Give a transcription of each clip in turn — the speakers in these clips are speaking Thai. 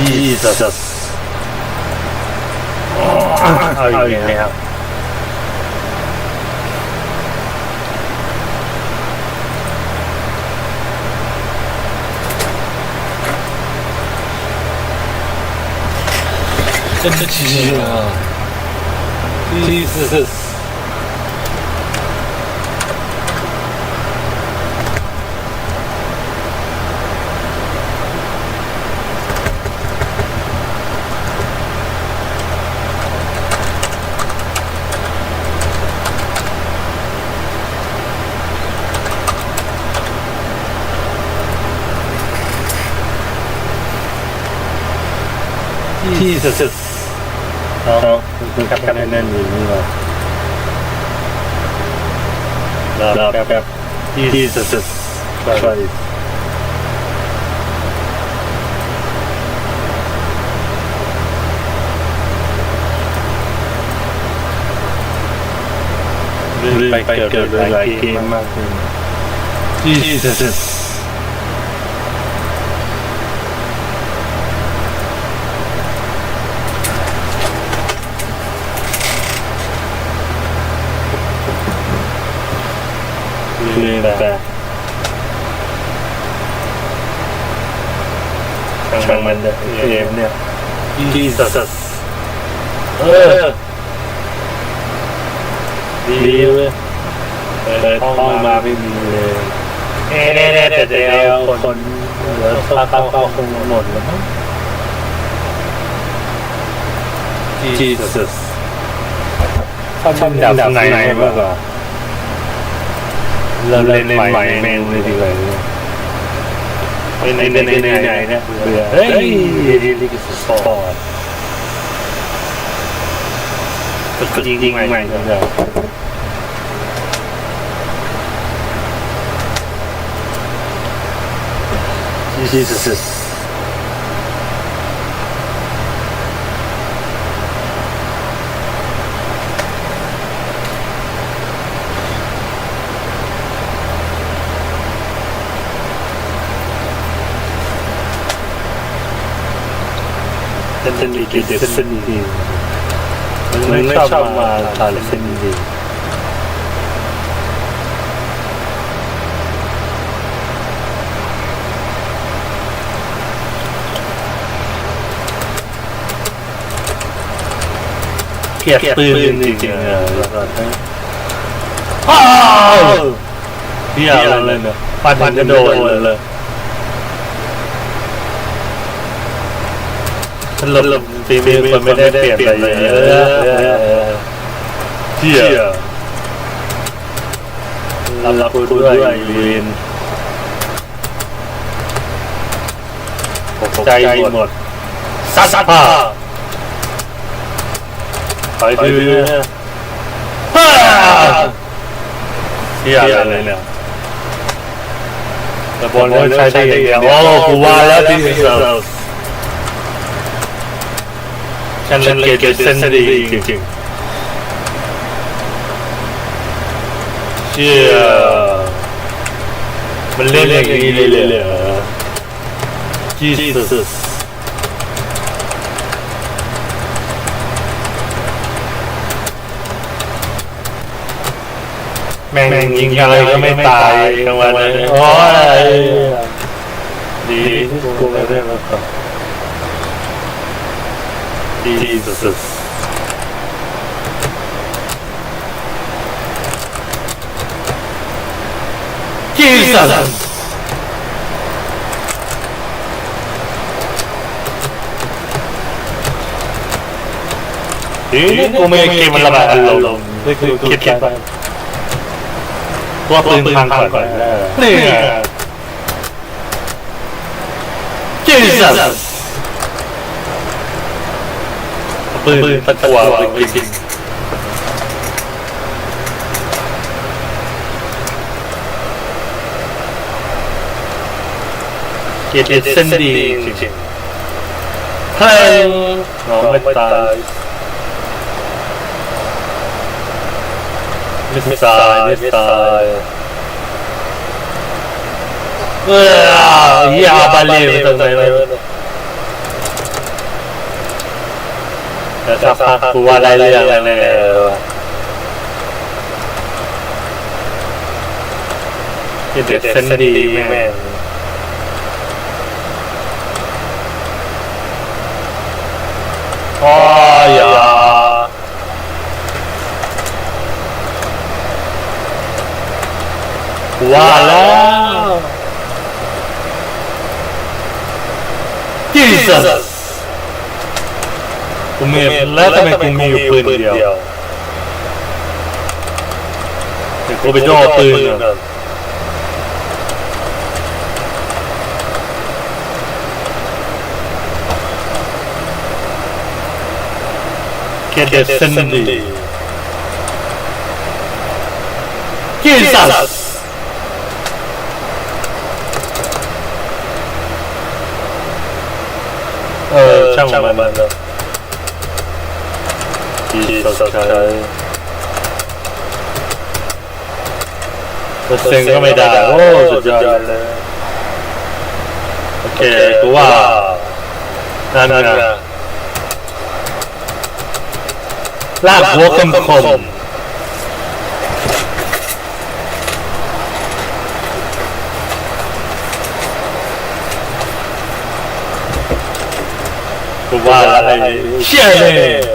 意思意思。哎呀！真是的。意思意思。 ที่สุดๆเราคุณกับกันแน่นอยู่นี่เราเราแบบแบบที่สุดๆช่วยไปเกิดหลายเกมมากเลยที่สุดๆ คือแบบช่างมันเลยเกมเนี่ยที่สุดเออดีเลยเลยท่องมาไม่มี เลยแน่แน่แน่แต่เดียวคนเหลือเข้าเข้าเข้าคงหมดแล้วมั้งที่สุดชอบดับไหนมากกว่าเราเล่นใหม่เมนเลยดีกว่าในในในในในเนี่ยเบื่อเฮ้ยลิกสปอร์ตก็จริงจริงใหม่เดี๋ยว สุดเส้นดีดีเส้นดีมันไม่ชอบมาทานเส้นดีเกลียดปืนจริงๆเลยแล้วก็อ้าวเฮียอะไรเลยเนี่ยปันกระโดดเลย ฉันหลบตีมือคนไม่ได้เปลี่ยนอะไรเลยเที่ยรับรับคุณด้วยวีนใจหมดซัดซัดผ้าไปดื้อฮ่าเที่ยอะไรเนี่ยแต่บอลไม่ใช่ได้อย่างเดียวโอ้กูว่าแล้วที่สุดฉันเซนดีจริ งๆเชี่ยมันเล่นอย่างนี้เลยเหรอ Jesus แม่งยิงอะไรก็ไม่ตายกลางวันเลยโอ้ยดีที่กูไม่ได้มาก่อน Jesus. Jesus. นี่กูไม่เกมมันระบายอารมณ์นี่คือคิดคิดไปตัวปืนพังก่อนนี่ไง Jesus ปืนตะกัวไปกินเกียรติเส้นดีจริงๆเพลงน้องไม่ตายไม่ตายไม่ตายเอออย่าบาลีไปตรงไหนเลย แล้ว สักพักกูว่าได้เรื่องแล้วเนี่ยวะที่เด็ดเส้นดีแม่งอ๋ออย่าว่าแล้วที่ สุดกูมีแล้วทำไมกูมีอยู่ปืนเดียวเดี๋ยวกูไปย่อปืนก่อนแค่เด็ดเส้นดีกินสัตว์เออช่างมันมันแล้ วที่สดใสเปอร์เซ็นต์ก็ไม่ได้โอ้สุดยอดเลยโอเคกูว่านั่นนะลากหัวคมคมกูว่าอะไรเชี่ยเลย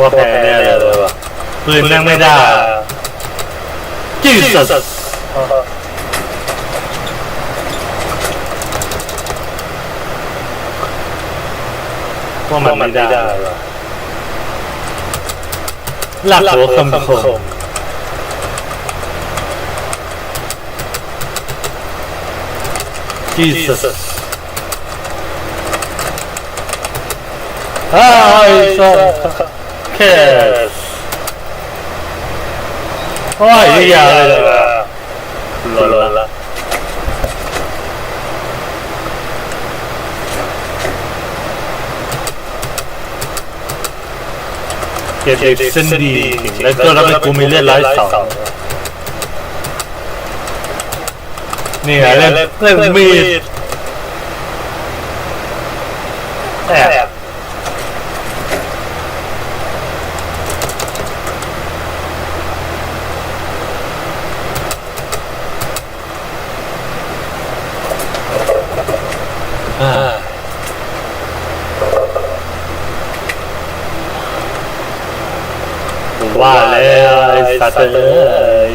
ว่าแพ้แน่เลยว่ะปืนนั่งไม่ได้จีสัสว่ามันไม่ได้หลักหัวคมคมจีสัส อ้าวสัสแค่โอ้ยนี่ยาวเลยนะหล่นละเก็บเด็กเส้นดีแล้วก็แล้วไปกูมีเลือดร้อยสองนี่ไงเล่นเล่นมีดแอบ ว่าแล้วไอ้สัตว์เอ้ย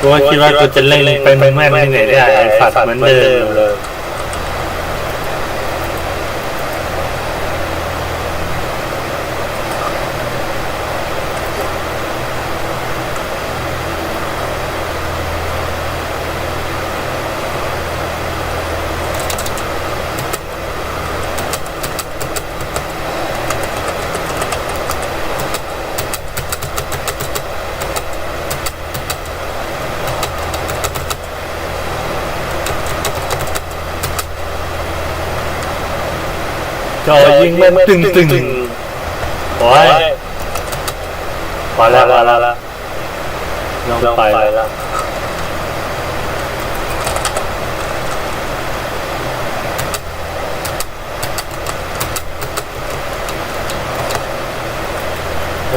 กูคิดว่ากูจะเล่นเป็นแม่ไม่ไหนได้ไอ้สัตว์เหมือนเดิมเลย จอยิงแม่นตึงตึงโอ้ยมาแล้วมาแล้วแล้วน้องไปแล้ว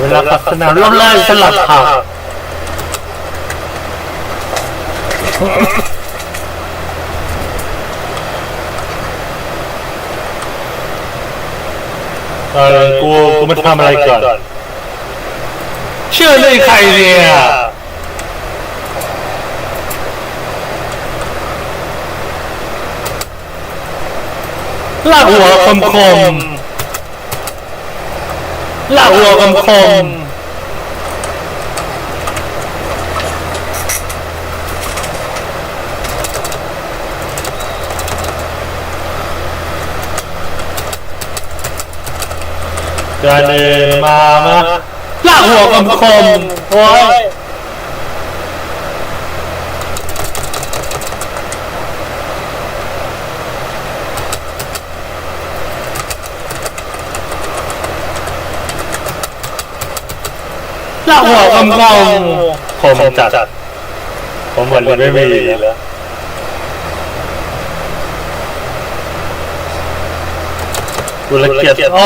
เวลาพัฒนาล่มไล่สลับผัก เออกูกูมาทำอะไรก่อน เชื่อเลยใครเนี่ยลากหัวคมคมลากหัวคมคม จะเดินมามาลากหัวคมคมโอ้ยลากหัวคมคมคมจัดผมเหมือนไม่มีแล้ว ดูละเกียดโอ้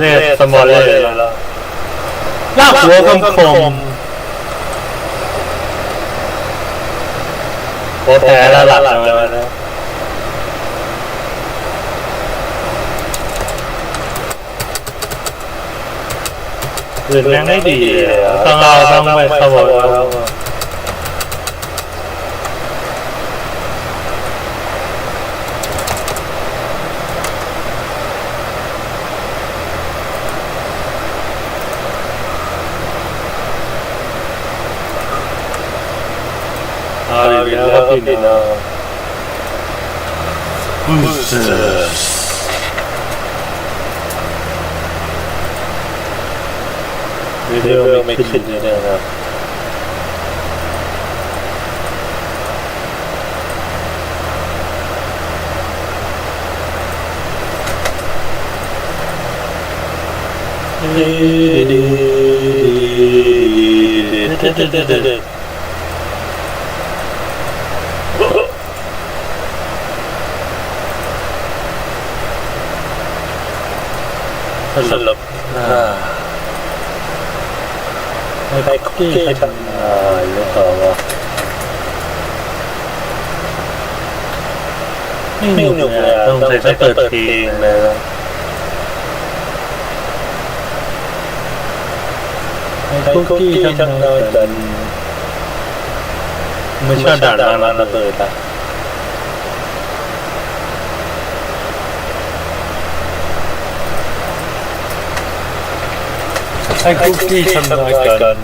เนี่ยสมอลเลยแล้วลากหัวคมคมโอ้แพ้แล้วหลักแล้วนะอื่นยังไม่ดีต้องเอาต้องไปขโมย up in uh, boosters. Video makinnya. Did it. สลบไม่ไปคุกกี้ทำอ่าหรือเปล่าวะไม่หนุกเลยต้องใส่ต้องเปิดเพลงเลยคุกกี้ทำนานกันไม่ชอบด่านมันระเบิดอะ ให้คุกกี้ทำนายกัน